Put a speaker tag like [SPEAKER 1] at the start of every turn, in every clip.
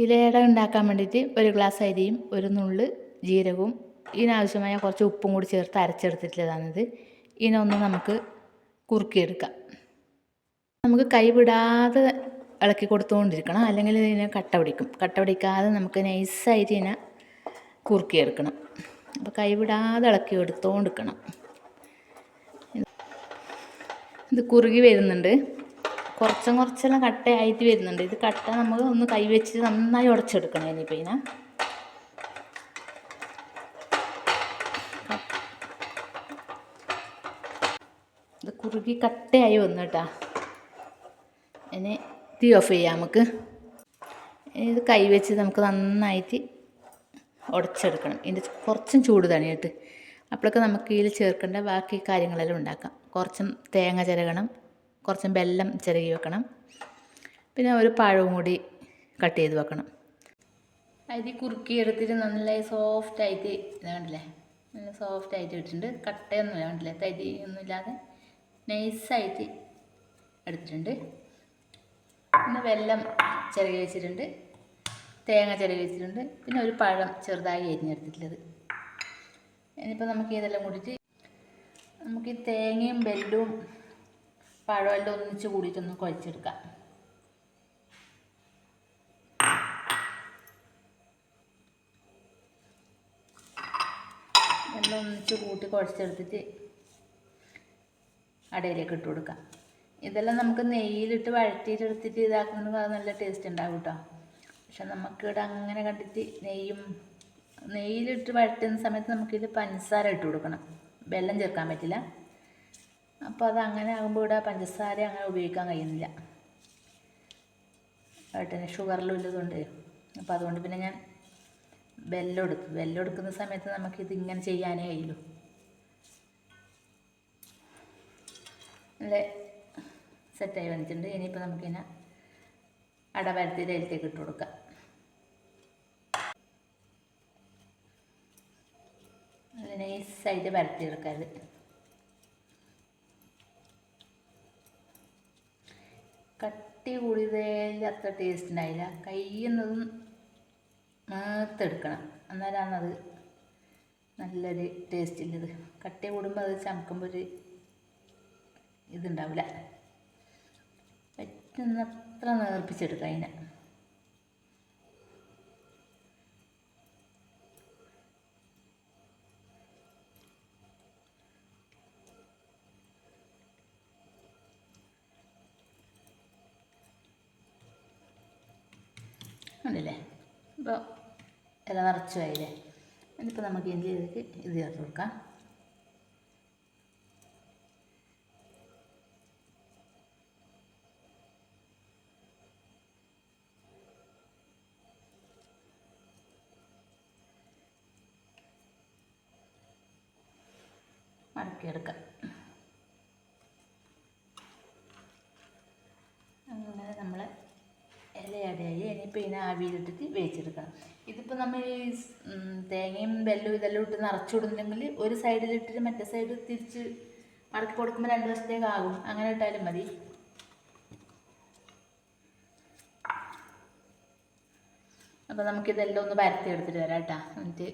[SPEAKER 1] ഇലയട ഉണ്ടാക്കാൻ വേണ്ടിയിട്ട് ഒരു ഗ്ലാസ് അരിയും ഒരു നുള്ള് ജീരകവും ഇതിനാവശ്യമായ കുറച്ച് ഉപ്പും കൂടി ചേർത്ത് അരച്ചെടുത്തിട്ടുള്ളതാണിത്. ഇതിനൊന്ന് നമുക്ക് കുറുക്കിയെടുക്കാം. നമുക്ക് കൈവിടാതെ ഇളക്കി കൊടുത്തുകൊണ്ടിരിക്കണം. അല്ലെങ്കിൽ ഇതിനെ കട്ട പിടിക്കും. കട്ട പിടിക്കാതെ നമുക്ക് നൈസായിട്ട് ഇതിനെ കുറുക്കിയെടുക്കണം. അപ്പോൾ കൈവിടാതെ ഇളക്കി എടുത്തുകൊണ്ടിരിക്കണം. ഇത് കുറുകി വരുന്നുണ്ട്. കുറച്ചും കുറച്ചെല്ലാം കട്ടയായിട്ട് വരുന്നുണ്ട്. ഇത് കട്ട നമ്മൾ ഒന്ന് കൈവച്ച് നന്നായി ഉടച്ചെടുക്കണം ഇനിയിപ്പോൾ ഇതിനെ. ഇത് കുറുകി കട്ടയായി വന്നു കേട്ടാ. ഇനി തീ ഓഫ് ചെയ്യാം നമുക്ക്. ഇത് കൈവച്ച് നമുക്ക് നന്നായിട്ട് ഉടച്ചെടുക്കണം. ഇതിന്റെ കുറച്ചും ചൂട് തണിയിട്ട്. അപ്പോഴൊക്കെ നമുക്ക് ഇതിൽ ചേർക്കേണ്ട ബാക്കി കാര്യങ്ങളെല്ലാം ഉണ്ടാക്കാം. കുറച്ചും തേങ്ങ ചിരകണം. കുറച്ചും വെല്ലം ചിരകി വെക്കണം. പിന്നെ ഒരു പഴവും കൂടി കട്ട് ചെയ്ത് വെക്കണം. അരി കുറുക്കി എടുത്തിട്ട് നല്ല സോഫ്റ്റ് ആയിട്ട് കണ്ടില്ലേ? നല്ല സോഫ്റ്റ് ആയിട്ട് ഇട്ടിട്ടുണ്ട്. കട്ടയൊന്നും കണ്ടില്ലേ? തരി ഒന്നും ഇല്ലാതെ നൈസായിട്ട് എടുത്തിട്ടുണ്ട്. പിന്നെ വെല്ലം ചിരകി വെച്ചിട്ടുണ്ട്. തേങ്ങ ചിരകി വെച്ചിട്ടുണ്ട്. പിന്നെ ഒരു പഴം ചെറുതായി അരിഞ്ഞെടുത്തിട്ടുള്ളത്. ഇനിയിപ്പോൾ നമുക്ക് ഇതെല്ലാം കൂടിയിട്ട് നമുക്ക് ഈ തേങ്ങയും വെല്ലവും പഴമെല്ലാം ഒന്നിച്ച് കൂടിയിട്ടൊന്ന് കുഴച്ചെടുക്കാം. എല്ലാം ഒന്നിച്ച് കൂട്ടി കുഴച്ചെടുത്തിട്ട് അടയിലേക്ക് ഇട്ട് കൊടുക്കാം. ഇതെല്ലാം നമുക്ക് നെയ്യിലിട്ട് വഴറ്റിയിട്ടെടുത്തിട്ട് ഇതാക്കുന്നത് നല്ല ടേസ്റ്റ് ഉണ്ടാവും കേട്ടോ പക്ഷെ നമുക്കിവിടെ അങ്ങനെ കണ്ടിട്ട് നെയ്യും നെയ്യിലിട്ട് വഴറ്റുന്ന സമയത്ത് നമുക്കിത് പഞ്ചസാര ഇട്ട് കൊടുക്കണം. വെള്ളം ചേർക്കാൻ പറ്റില്ല. അപ്പോൾ അത് അങ്ങനെ ആകുമ്പോൾ ഇവിടെ പഞ്ചസാര അങ്ങനെ ഉപയോഗിക്കാൻ കഴിയുന്നില്ല. ഏട്ടന് ഷുഗറിലും ഇല്ലതുകൊണ്ട് അപ്പോൾ അതുകൊണ്ട് പിന്നെ ഞാൻ വെല്ലം എടുക്കും. വെല്ലം എടുക്കുന്ന സമയത്ത് നമുക്കിത് ഇങ്ങനെ ചെയ്യാനേ കഴിയുള്ളൂ. നല്ല സെറ്റായി വന്നിട്ടുണ്ട്. ഇനിയിപ്പോൾ നമുക്കിങ്ങനെ അട പരത്തി അതിലേക്ക് ഇട്ട് കൊടുക്കാം. നല്ല സൈഡ് വരത്തി ഇത്. കട്ടി കൂടിയതിൽ അത്ര ടേസ്റ്റ് ഉണ്ടായില്ല കയ്യുന്നതും നേർത്തെടുക്കണം. അന്നേരമാണ് അത് നല്ലൊരു ടേസ്റ്റ് ഉള്ളത് കട്ടി കൂടുമ്പോൾ അത് ചമക്കുമ്പോൾ ഒരു ഇതുണ്ടാവില്ല പറ്റുന്നത്ര നേർപ്പിച്ചെടുക്കാം അതിനെ ഉണ്ടല്ലേ ഇപ്പോൾ ഇല നിറച്ചു ആയില്ലേ? എന്നിപ്പോൾ നമുക്ക് എന്ത് ഇതിലേക്ക് ഇത് ചേർത്ത് കൊടുക്കാം? മടക്കിയെടുക്കാം അങ്ങനെ നമ്മൾ ഇനിയിപ്പോൾ ഇതിനെ ആവിയിലിട്ടിട്ട് വേവിച്ചെടുക്കണം ഇതിപ്പോൾ നമ്മൾ ഈ തേങ്ങയും വെല്ലവും ഇതെല്ലാം ഇട്ട് നിറച്ചുവിടുന്നെങ്കിൽ ഒരു സൈഡിലിട്ടിട്ട് മറ്റേ സൈഡ് തിരിച്ച് മടക്കി കൊടുക്കുമ്പോൾ രണ്ട് വശത്തേക്ക് ആകും. അങ്ങനെ ഇട്ടാലും മതി. അപ്പോൾ നമുക്കിതെല്ലാം ഒന്ന് പരത്തി എടുത്തിട്ട് വരാം കേട്ടോ. എന്നിട്ട്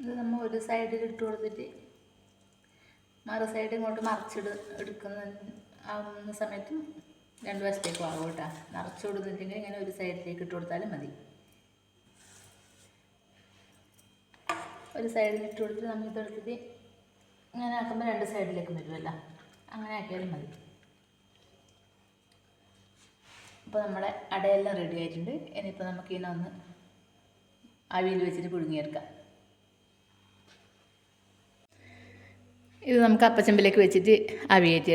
[SPEAKER 1] ഇത് നമ്മൾ ഒരു സൈഡിൽ ഇട്ട് കൊടുത്തിട്ട് മറു സൈഡ് ഇങ്ങോട്ട് മറിച്ചിട് എടുക്കുന്ന ആവുന്ന സമയത്തും രണ്ട് വശത്തേക്കും ആകും കേട്ടോ. നിറച്ച് കൊടുത്തിട്ടുണ്ടെങ്കിൽ ഇങ്ങനെ ഒരു സൈഡിലേക്ക് ഇട്ട് കൊടുത്താലും മതി. ഒരു സൈഡിൽ ഇട്ട് കൊടുത്തിട്ട് നമ്മൾ ഇതെടുത്തിട്ട് ഇങ്ങനെ ആക്കുമ്പോൾ രണ്ട് സൈഡിലേക്കും വരുമല്ലോ അങ്ങനെ ആക്കിയാലും മതി. അപ്പോൾ നമ്മളെ അടയെല്ലാം റെഡി ആയിട്ടുണ്ട്. ഇനിയിപ്പോൾ നമുക്ക് ഇതിനെ ഒന്ന് അവിയിൽ വെച്ചിട്ട് പുഴുങ്ങിയെടുക്കാം. ഇത് നമുക്ക് അപ്പച്ചമ്പിലേക്ക് വെച്ചിട്ട് അവിയേറ്റി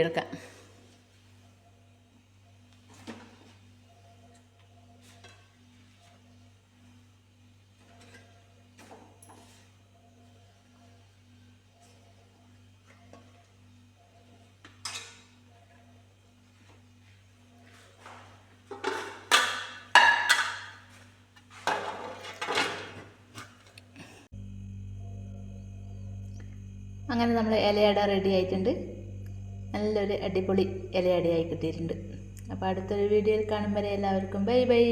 [SPEAKER 1] അങ്ങനെ നമ്മൾ ഇലയട റെഡി ആയിട്ടുണ്ട്. നല്ലൊരു അടിപൊളി ഇലയടയായി കിട്ടിയിട്ടുണ്ട്. അപ്പോൾ അടുത്തൊരു വീഡിയോയിൽ കാണും വരെ എല്ലാവർക്കും. Bye bye.